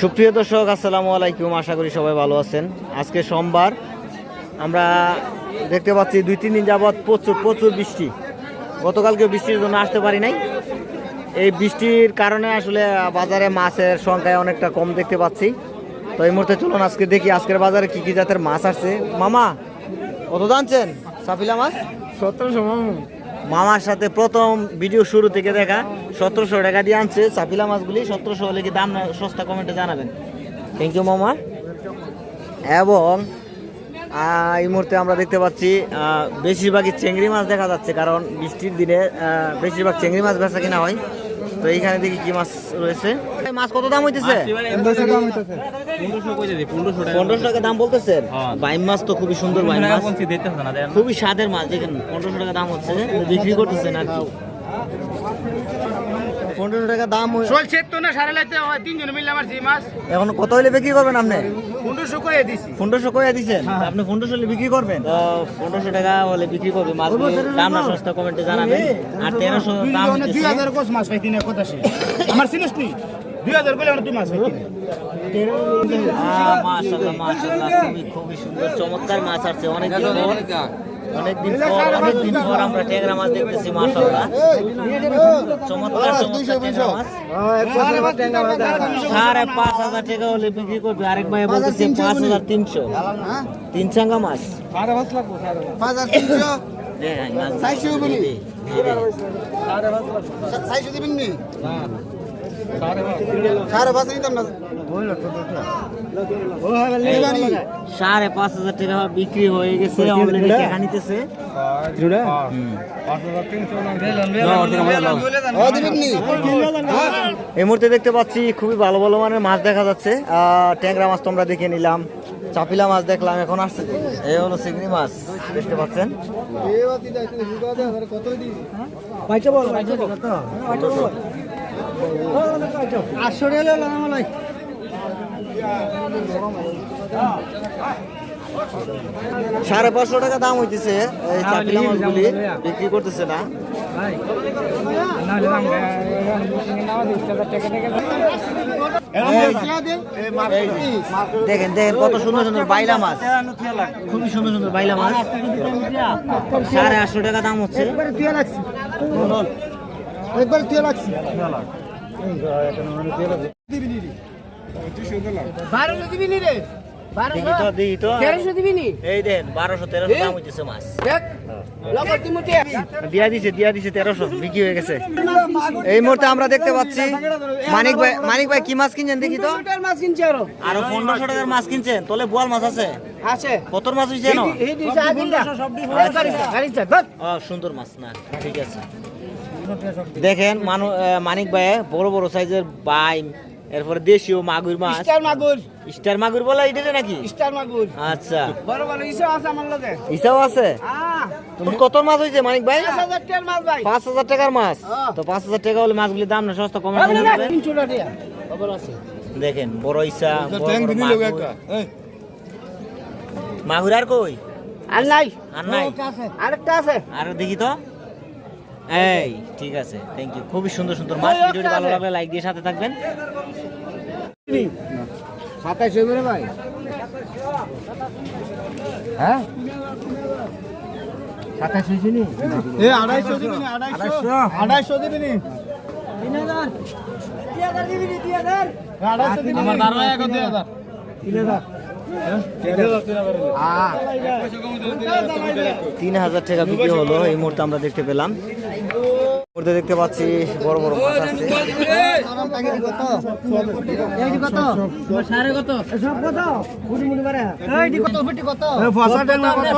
সুপ্রিয় দর্শক, আসসালামু আলাইকুম। আশা করি সবাই ভালো আছেন। আজকে সোমবার। আমরা দেখতে পাচ্ছি দুই, তিন দিন যাবৎ প্রচুর প্রচুর বৃষ্টি। গতকালকে বৃষ্টির জন্য আসতে পারি নাই। এই বৃষ্টির কারণে আসলে বাজারে মাছের সংখ্যায় অনেকটা কম দেখতে পাচ্ছি। তো এই মুহূর্তে চলুন আজকে দেখি আজকের বাজারে কি কি জাতের মাছ আসছে। মামা, কত জানছেন সাফিলা মাছ? সতেরোশো মামার সাথে প্রথম ভিডিও শুরু থেকে দেখা সতেরোশো টাকা দিয়ে আনছে। চাপিলা মাছগুলি সতেরোশো হলে কি দাম না সস্তা কমেন্টে জানাবেন। থ্যাংক ইউ মামা। এবং এই মুহূর্তে আমরা দেখতে পাচ্ছি বেশিরভাগই চেংড়ি মাছ দেখা যাচ্ছে কারণ বৃষ্টির দিনে বেশিরভাগ চেংড়ি মাছ বেচা কিনা হয়। তো এইখানে দেখি কি মাছ রয়েছে। মাছ কত দাম হইতেছে? পনেরোশো টাকা দাম বলতেছেন? বাইম মাছ তো খুবই সুন্দর বাইম মাছ। খুবই স্বাদের মাছ, দেখেন, পনেরোশো টাকা দাম হচ্ছে। বিক্রি করতেছেন আর কি। পনেরোশো টাকা দাম চলছে তো না সাড়ে লাইতে হয় তিনজন মিলে আমার যে মাছ। এখন কত হলে বিক্রি করবেন আপনি? পনেরোশো করে দিছি। পনেরোশো কয়ে দিচ্ছেন আপনি পনেরোশো হলে বিক্রি করবেন? পনেরোশো টাকা হলে বিক্রি করবে মাছগুলো দাম। না সস্তা কমেন্টে জানাবেন। আর তেরোশো দাম দুই হাজার কোস মাছ পাইতি না কথা আমার চিনিস দুই হাজার করে তুই মাছ খুবই খুবই সুন্দর চমৎকার মাছ আছে অনেক অনেকদিন পর অনেকদিন পর আমরা ট্যাংরা মাছ দেখতেছি মাশাআল্লাহ। চমৎকার চমৎকার ট্যাংরা মাছ। সাড়ে পাঁচ হাজার টাকা হলে বিক্রি করবে। আরেক ভাই বলতেছে পাঁচ হাজার তিনশো। তিন চাঙ্গা মাছ। দে, দে, দে, দে। সাড়ে পাঁচ হাজার টাকা বিক্রি হয়ে গেছে অলরেডি টাকা নিতেছে। এই মুহূর্তে দেখতে পাচ্ছি খুবই ভালো ভালো মানের মাছ দেখা যাচ্ছে। আহ, ট্যাংরা মাছ তোমরা দেখে নিলাম চাপিলা মাছ দেখলাম এখন আসছে। এই হলো চিংড়ি মাছ দেখতে পাচ্ছেন। সাড়ে পাঁচশো টাকা দাম হইতেছে এই চাপিলা মাছগুলি, বিক্রি করতেছে না। দেখেন দেখেন কত সুন্দর সুন্দর বাইলা মাছ। খুবই সুন্দর সুন্দর বাইলা মাছ। সাড়ে আটশো টাকা দাম হচ্ছে। একবার তুই লাগছি। বারোশো দিবি নি রে এই মুহূর্তে আমরা দেখতে পাচ্ছি। মানিক ভাই মানিক ভাই কি মাছ কিনছেন দেখি তো? টাকার মাছ কিনছে আরও আরও পনেরোশো টাকার মাছ কিনছেন তলে বোয়াল মাছ আছে। আছে। কত মাছ হয়েছে। সুন্দর মাছ না ঠিক আছে। দেখেন মানু মানিক ভাই বড় বড় সাইজের বাইম এরপরে দেশীয় মাগুর মাছ স্টার মাগুর স্টার মাগুর বলা এটা নাকি স্টার মাগুর আচ্ছা বড় বড় ইসো আছে আমার লগে ইসাও আছে কত মাছ হয়েছে মানিক ভাই পাঁচ হাজার টাকার মাছ হ্যাঁ। তো পাঁচ হাজার টাকা হলে মাছগুলির দাম না সস্তা কমে আছে দেখেন বড় ইসা মাগুর। আর কই আর নাই আর নাই আরেকটা আছে আর দেখি তো এই ঠিক আছে থ্যাংক ইউ খুবই সুন্দর সুন্দর মাছ। ভিডিওটি ভালো লাগলে লাইক দিয়ে সাথে থাকবেন। সাতাইশ হইবে ভাই। হ্যাঁ? সাতাইশ হয়েছে নি এ আড়াইশো দিবি নি, আড়াইশো। আড়াইশো? দিবি নি। আড়াইশো দিবি নি। তিন হাজার। টাকা বিক্রি হলো এই মুহূর্তে আমরা দেখতে পেলাম মুহূর্তে দেখতে পাচ্ছি বড় বড় মাছ আছে কত?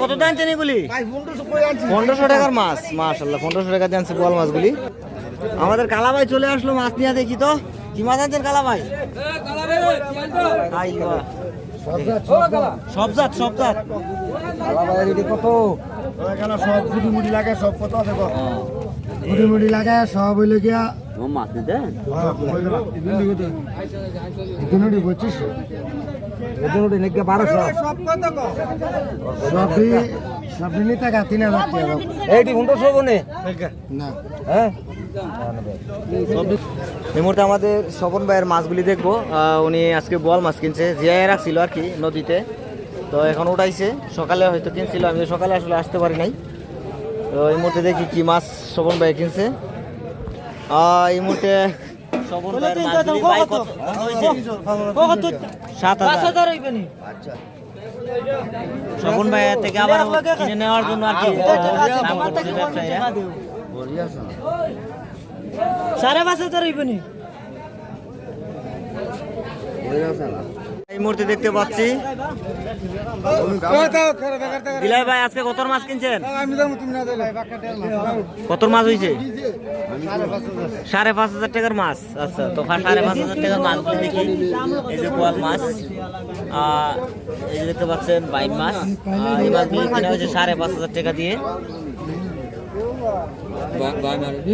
কত টাকার মাছ টাকা আমাদের কালা ভাই চলে আসলো মাছ নিয়ে, দেখি তো। কি মাছ আনছেন কালা ভাই। সব জাত সব জাত। এখানে সব গুটি মুটি লাগে, সব কত আছে কত? গুটি মুটি লাগে, সব হইলে গিয়া মাছ নিতে হ্যাঁ, গেল। ইদুন দিকে তো। ইদুন দিকে পঁচিশ। বারোশো? সবই সবই নিতে গা তিন হাজার টাকা এইটি পনেরোশো বনে? না। এই মুহূর্তে আমাদের স্বপন ভাইয়ের মাছগুলি দেখব। উনি আজকে বল মাছ কিনছে জিয়ায় রাখছিল আর কি নদীতে। তো এখন উঠাইছে। সকালে হয়তো কিনছিল আমি সকালে আসলে আসতে পারি নাই। তো এই মুহূর্তে দেখি কি মাছ স্বপন ভাই কিনছে। এই মুহূর্তে শগুন ভাইয়ের মাছগুলি ভাই থেকে আবার কিনে নেওয়ার জন্য আর কি ব্যবসায়ীরা সাড়ে পাঁচ হাজার হইবনি এই মুহূর্তে দেখতে পাচ্ছি। দিলাই ভাই, আজকে কত মাছ কিনছেন? কত মাছ হয়েছে সাড়ে পাঁচ হাজার টাকার মাছ। আচ্ছা তো সাড়ে পাঁচ হাজার টাকার মাছগুলি দেখি এই যে বোয়াল মাছ এই দেখতে পাচ্ছেন, বাইম মাছ। এই মাছগুলি কেনা হয়েছে সাড়ে পাঁচ হাজার টাকা দিয়ে।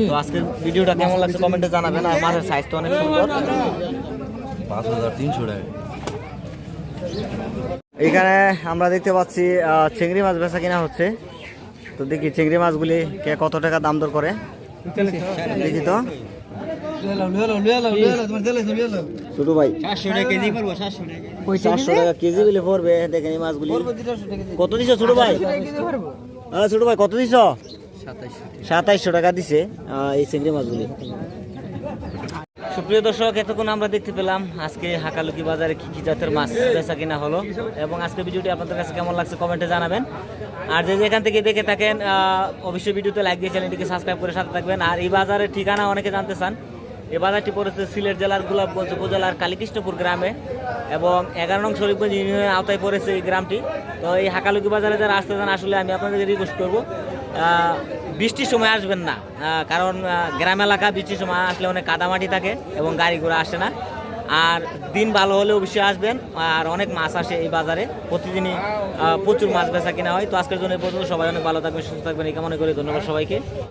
তো আজকের ভিডিওটা কেমন লাগছে কমেন্টে জানাবেন, আর মাছের সাইজ তো অনেক সুন্দর। এইখানে আমরা দেখতে পাচ্ছি চিংড়ি মাছ বেচা কিনা হচ্ছে। তো দেখি চিংড়ি মাছগুলি কে কত টাকা দাম দর করে? দেখি তো। টাকা কেজি মাছগুলি। কত ভাই? ভাই, কত টাকা। দিছে এই চিংড়ি মাছগুলি। সুপ্রিয় দর্শক, এতক্ষণ আমরা দেখতে পেলাম আজকে হাকালুকি বাজারে কি কি জাতের মাছ বেচা কিনা হলো এবং আজকে ভিডিওটি আপনাদের কাছে কেমন লাগছে কমেন্টে জানাবেন। আর যে যেখান থেকে দেখে থাকেন অবশ্যই ভিডিওতে লাইক দিয়ে চ্যানেলটিকে সাবস্ক্রাইব করে সাথে থাকবেন। আর এই বাজারের ঠিকানা অনেকে জানতে চান, এই বাজারটি পড়েছে সিলেট জেলার গোলাপগঞ্জ উপজেলার কালীকৃষ্ণপুর গ্রামে এবং এগারো নং শরীফগঞ্জ ইউনিয়নের আওতায় পড়েছে এই গ্রামটি। তো এই হাকালুকি বাজারে যারা আসতে চান, আসলে আমি আপনাদেরকে রিকোয়েস্ট করব বৃষ্টির সময় আসবেন না কারণ গ্রাম এলাকা বৃষ্টির সময় আসলে অনেক কাদামাটি থাকে এবং গাড়ি ঘোড়া আসে না। আর দিন ভালো হলে অবশ্যই আসবেন, আর অনেক মাছ আসে এই বাজারে, প্রতিদিনই প্রচুর মাছ বেচা কেনা হয়। তো আজকের জন্য পর্যন্ত, সবাই অনেক ভালো থাকবেন, সুস্থ থাকবেন, এই কামনা করি, ধন্যবাদ সবাইকে।